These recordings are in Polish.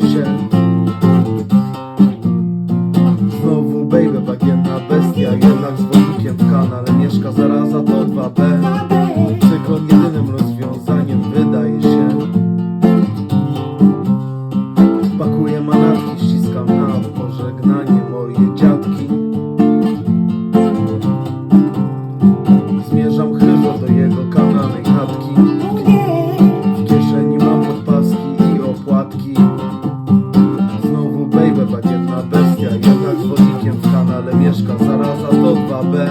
się. Znowu baby, bagienna bestia Jednak z wodnikiem w kanale mieszka zaraza to 2B z wodnikiem w kanale mieszka Zaraza to 2B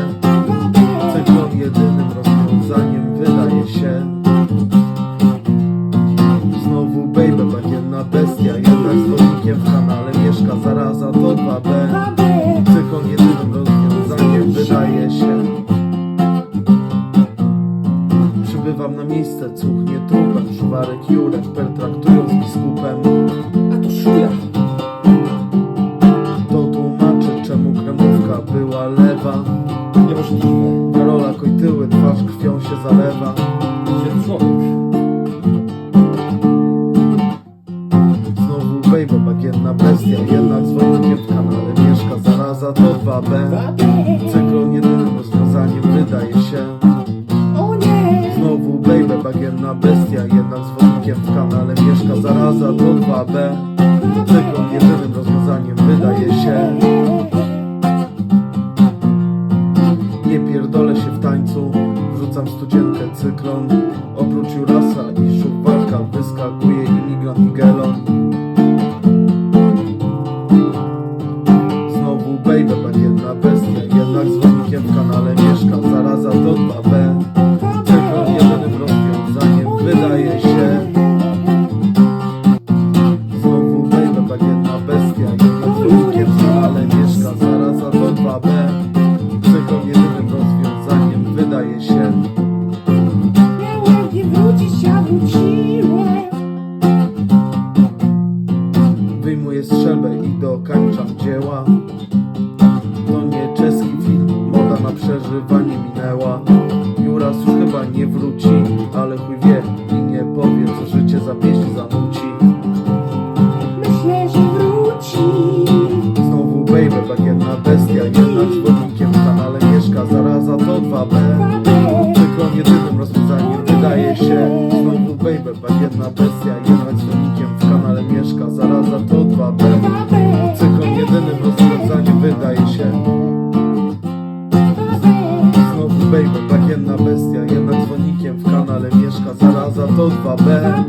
Cyklon jedynym rozwiązaniem wydaje się Znowu baby, bagienna bestia. Jednak z w kanale mieszka Zaraza to 2B Cyklon jedynym rozwiązaniem wydaje się. Przybywam na miejsce, cuchnie trupem Szuwarek Jurek pertraktują z biskupem Karola kojtyły, twarz krwią się zalewa. Człowiek. Znowu baby, bagienna bestia Jednak z wodnikiem w kanale mieszka Zaraza to 2B Cyklon jedynym rozwiązaniem wydaje się. Znowu baby, bagienna bestia Jednak z wodnikiem w kanale mieszka Zaraza to 2B Oprócz Jurasa i Szuwarka Wyskakuje imigrant Miguelon Znowu Strzelbę i dokańczam dzieła To nie czeski film, moda na przeżywanie minęła. Juras już chyba nie wróci, ale chuj wie i nie powie co życie za pieśń zanuci Myślę, że wróci. Znowu baby, bagienna bestia Jednak z wodnikiem w kanale mieszka. Zaraza to 2B Cyklon jedynym rozwiązaniem wydaje się. Znowu baby, bagienna bestia Jednak z idealnym rozwiązaniem wydaje się. Znowu baby, bagienna bestia Jednak dzwonikiem w kanale mieszka. Zaraza to 2B